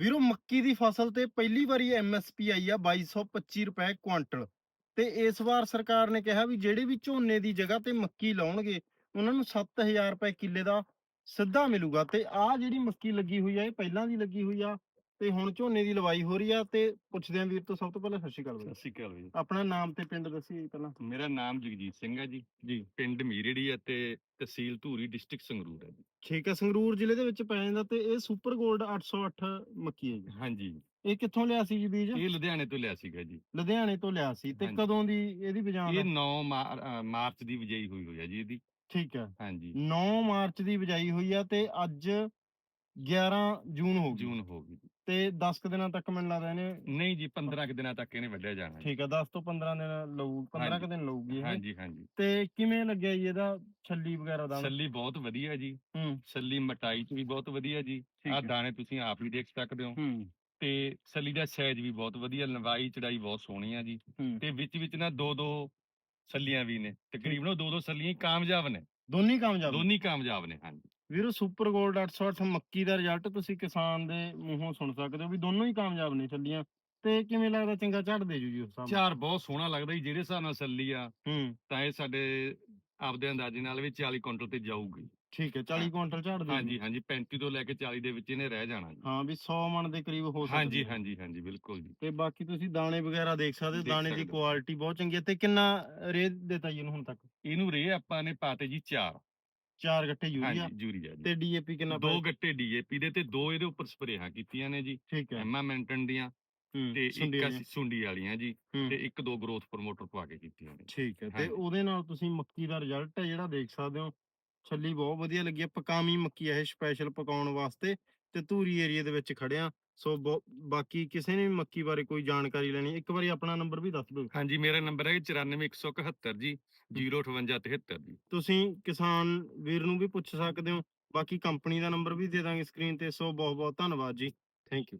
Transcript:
ਵੀਰੋ, ਮੱਕੀ ਦੀ ਫਸਲ ਤੇ ਪਹਿਲੀ ਵਾਰੀ ਐਮਐਸਪੀ ਆਈ ਆ 2225 ਰੁਪਏ ਕੁਆਂਟਲ। ਤੇ ਇਸ ਵਾਰ ਸਰਕਾਰ ਨੇ ਕਿਹਾ ਵੀ ਜਿਹੜੇ ਵੀ ਝੋਨੇ ਦੀ ਜਗ੍ਹਾ ਤੇ ਮੱਕੀ ਲਾਉਣਗੇ, ਉਹਨਾਂ ਨੂੰ 7000 ਰੁਪਏ ਕਿੱਲੇ ਦਾ ਸਿੱਧਾ ਮਿਲੂਗਾ। ਤੇ ਆਹ ਜਿਹੜੀ ਮੱਕੀ ਲੱਗੀ ਹੋਈ ਆ, ਇਹ ਪਹਿਲਾਂ ਦੀ ਲੱਗੀ ਹੋਈ ਆ ਤੇ ਹੁਣ ਝੋਨੇ ਦੀ ਲਵਾਈ ਹੋ ਰਹੀ ਆ ਤੇ ਪੁੱਛਦੇ ਆਂ ਵੀਰ ਤੋਂ ਸਭ ਤੋਂ ਪਹਿਲਾਂ ਸਤਿ ਸ਼੍ਰੀ ਅਕਾਲ ਸਤਿ ਵੀਰ ਸ਼੍ਰੀ ਅਕਾਲ ਜੀ ਆਪਣਾ ਨਾਮ ਤੇ ਪਿੰਡ ਦੱਸੀ ਪਹਿਲਾਂ। ਮੇਰਾ ਨਾਮ ਜਗਜੀਤ ਸਿੰਘ ਹੈ ਜੀ। ਜੀ। ਪਿੰਡ ਮੀਰੜੀ ਅਤੇ ਤਹਿਸੀਲ ਧੂਰੀ ਡਿਸਟ੍ਰਿਕਟ ਸੰਗਰੂਰ ਹੈ ਜੀ। ਠੀਕ ਹੈ ਸੰਗਰੂਰ ਜ਼ਿਲ੍ਹੇ ਦੇ ਵਿੱਚ ਪੈ ਜਾਂਦਾ ਤੇ ਇਹ ਸੁਪਰ 골ਡ 808 ਮੱਕੀ ਹੈ ਜੀ। ਹਾਂਜੀ। ਇਹ ਕਿੱਥੋਂ ਲਿਆ ਸੀ ਜੀ ਬੀਜ? ਇਹ ਲੁਧਿਆਣੇ ਤੋਂ ਲਿਆ ਸੀਗਾ ਜੀ। ਲੁਧਿਆਣੇ ਤੋਂ ਲਿਆ ਸੀ ਤੇ ਹਾਂਜੀ। ਕਦੋਂ ਦੀ ਇਹਦੀ ਬਜਾਨ ਇਹ 9 ਮਾਰਚ ਦੀ ਵਿਜਈ ਹੋਈ ਹੋਈ ਹੈ ਜੀ ਇਹਦੀ। ਠੀਕ ਹੈ ਹਾਂਜੀ। 9 ਮਾਰਚ ਦੀ ਬਜਾਈ ਹੋਈ ਆ ਤੇ ਅੱਜ 11 ਜੂਨ ਹੋ ਗਈ। ਜੂਨ ਹੋ ਗਈ। ਜੀ। ਤੇ 10 ਕੁ ਦਿਨਾਂ ਤੱਕ ਮੈਨੂੰ ਲੱਗਦਾ ਇਹਨੇ ਨਹੀਂ ਜੀ 15 ਕੁ ਦਿਨਾਂ ਤੱਕ ਇਹਨੇ ਵੱਢਿਆ ਜਾਣਾ ਜੀ। ਠੀਕ ਆ 10 ਤੋਂ 15 ਦਿਨ ਲਊ 15 ਕੁ। ਦਿਨ ਲਊਗੀ ਇਹ। ਹਾਂਜੀ ਹਾਂਜੀ। ਤੇ ਕਿਵੇਂ ਲੱਗਿਆ ਜੀ ਇਹਦਾ ਛੱਲੀ ਵਗੈਰਾ ਦਾ? ਸੱਲੀ ਬਹੁਤ ਵਧੀਆ ਜੀ। ਹੂੰ। ਸੱਲੀ ਮਟਾਈ ਚ ਵੀ ਬਹੁਤ ਵਧੀਆ ਜੀ। ਠੀਕ ਆ ਹੈ। ਦਾਣੇ ਤੁਸੀਂ ਆਪ ਹੀ ਦੇਖ ਸਕਦੇ ਹੋ। ਹੂੰ। ਤੇ ਸੱਲੀ ਦਾ ਸਾਈਜ਼ ਵੀ ਬਹੁਤ ਵਧੀਆ ਲੰਬਾਈ ਚੜਾਈ ਬਹੁਤ ਸੋਹਣੀ ਆ ਜੀ। ਹੂੰ। ਤੇ ਵਿੱਚ ਵਿੱਚ ਨਾ ਦੋ ਦੋ ਸੱਲੀਆਂ ਵੀ ਨੇ। ਤਕਰੀਬਨ ਉਹ ਦੋ ਦੋ ਸੱਲੀਆਂ ਹੀ ਕਾਮਯਾਬ ਨੇ। ਦੋਨੀ ਕਾਮਯਾਬ ਦੋਨੀ ਕਾਮਯਾਬ ਨੇ ਹਾਂਜੀ। ਵੀਰੋ ਸੁਪਰ 골ਡ 808 ਮੱਕੀ ਦਾ ਰਿਜ਼ਲਟ ਤੁਸੀਂ ਕਿਸਾਨ ਦੇ ਮੂੰਹੋਂ ਸੁਣ ਸਕਦੇ ਹੋ ਵੀ ਦੋਨੋਂ ਹੀ ਕਾਮਯਾਬ ਨੇ ਛੱਲੀਆਂ ਤੇ ਕਿਵੇਂ ਲੱਗਦਾ ਚੰਗਾ ਝੜ ਦੇ ਜੂ ਜੀ ਉਸ ਹਿਸਾਬ ਝਾੜ ਬਹੁਤ ਸੋਹਣਾ ਲੱਗਦਾ ਜੀ ਜਿਹੜੇ ਹਿਸਾਬ ਨਾਲ ਸੱਲੀ ਆ ਹੂੰ। ਤਾਂ ਇਹ ਸਾਡੇ ਆਪਦੇ ਅੰਦਾਜ਼ੇ ਨਾਲ ਵੀ 40 ਕੁਇੰਟਲ ਤੇ ਜਾਊਗੀ। ਠੀਕ ਹੈ 40 ਕੁਇੰਟਲ ਝੜ ਦੇ ਹਾਂਜੀ ਹਾਂਜੀ 35 ਤੋਂ ਲੈ ਕੇ 40 ਦੇ ਵਿੱਚ ਇਹਨੇ ਰਹਿ ਜਾਣਾ ਜੀ। ਹਾਂ ਵੀ 100 ਮਣ ਦੇ ਕਰੀਬ ਹੋ ਸਕਦੀ ਹਾਂਜੀ। ਹਾਂਜੀ ਹਾਂਜੀ ਬਿਲਕੁਲ ਜੀ। ਤੇ ਬਾਕੀ ਤੁਸੀਂ ਦਾਣੇ ਵਗੈਰਾ ਦੇਖ ਸਕਦੇ ਹੋ ਦੇਖ ਦਾਣੇ ਦੀ ਸਕਦੇ ਹੋ। ਕੁਆਲਿਟੀ ਬਹੁਤ ਚੰਗੀ ਹੈ। ਤੇ ਕਿੰਨਾ ਰੇਟ ਦਿੱਤਾ ਜੀ ਇਹਨੂੰ ਹੁਣ ਤੱਕ? ਇਹਨੂੰ ਰੇ ਆਪਾਂ ਨੇ ਪਾਤੇ ਜੀ 4 ਚਾਰ ਗੱਟੇ ਯੂਰੀਆ ਹਾਂਜੀ ਯੂਰੀਆ ਜੀ ਤੇ ਡੀਏਪੀ ਕਿੰਨਾ ਦੋ ਪਾਇਆ? ਗੱਟੇ ਡੀਏਪੀ ਦੇ ਤੇ ਦੋ ਇਹਦੇ ਉੱਪਰ ਸਪਰੇਹਾਂ ਕੀਤੀਆਂ ਨੇ ਜੀ ਠੀਕ ਹੈ ਐਮਾ ਮੈਂਟਨ ਦੀਆਂ ਹੂੰ, ਤੇ ਇੱਕ। ਅਸੀਂ ਸੁੰਡੀ ਵਾਲੀਆਂ ਜੀ ਹੂੰ, ਤੇ ਇੱਕ ਦੋ ਗਰੋਥ ਪ੍ਰਮੋਟਰ ਪਵਾ ਕੇ ਕੀਤੀਆਂ ਨੇ ਠੀਕ ਹੈ ਤੇ ਹਾਂਜੀ। ਉਹਦੇ ਨਾਲ ਤੁਸੀਂ ਮੱਕੀ ਦਾ ਰਿਜ਼ਲਟ ਹੈ ਜਿਹੜਾ ਦੇਖ ਸਕਦੇ ਹੋ ਛੱਲੀ ਬਹੁਤ ਵਧੀਆ ਲੱਗੀ ਹੈ ਪਕਾਮੀ ਮੱਕੀ ਹੈ ਇਹ ਸਪੈਸ਼ਲ ਪਕਾਉਣ ਵਾਸਤੇ ਤੇ ਧੂਰੀ ਏਰੀਆ ਦੇ ਵਿੱਚ ਖੜਿਆ ਸੋ ਬਹੁ- ਬਾਕੀ ਕਿਸੇ ਨੇ ਵੀ ਮੱਕੀ ਬਾਰੇ ਕੋਈ ਜਾਣਕਾਰੀ ਲੈਣੀ ਇੱਕ ਵਾਰੀ ਆਪਣਾ ਨੰਬਰ ਵੀ ਦੱਸ ਦਿਓ। ਹਾਂਜੀ ਮੇਰਾ ਨੰਬਰ ਹੈ। 94171 ਜੀ 05873 ਜੀ। ਤੁਸੀਂ ਕਿਸਾਨ ਵੀਰ ਨੂੰ ਵੀ ਪੁੱਛ ਸਕਦੇ ਹੋ ਬਾਕੀ ਕੰਪਨੀ ਦਾ ਨੰਬਰ ਵੀ ਦੇ ਦਾਂਗੇ ਸਕਰੀਨ ਤੇ ਸੋ ਬਹੁਤ ਬਹੁਤ ਧੰਨਵਾਦ ਜੀ। Thank you.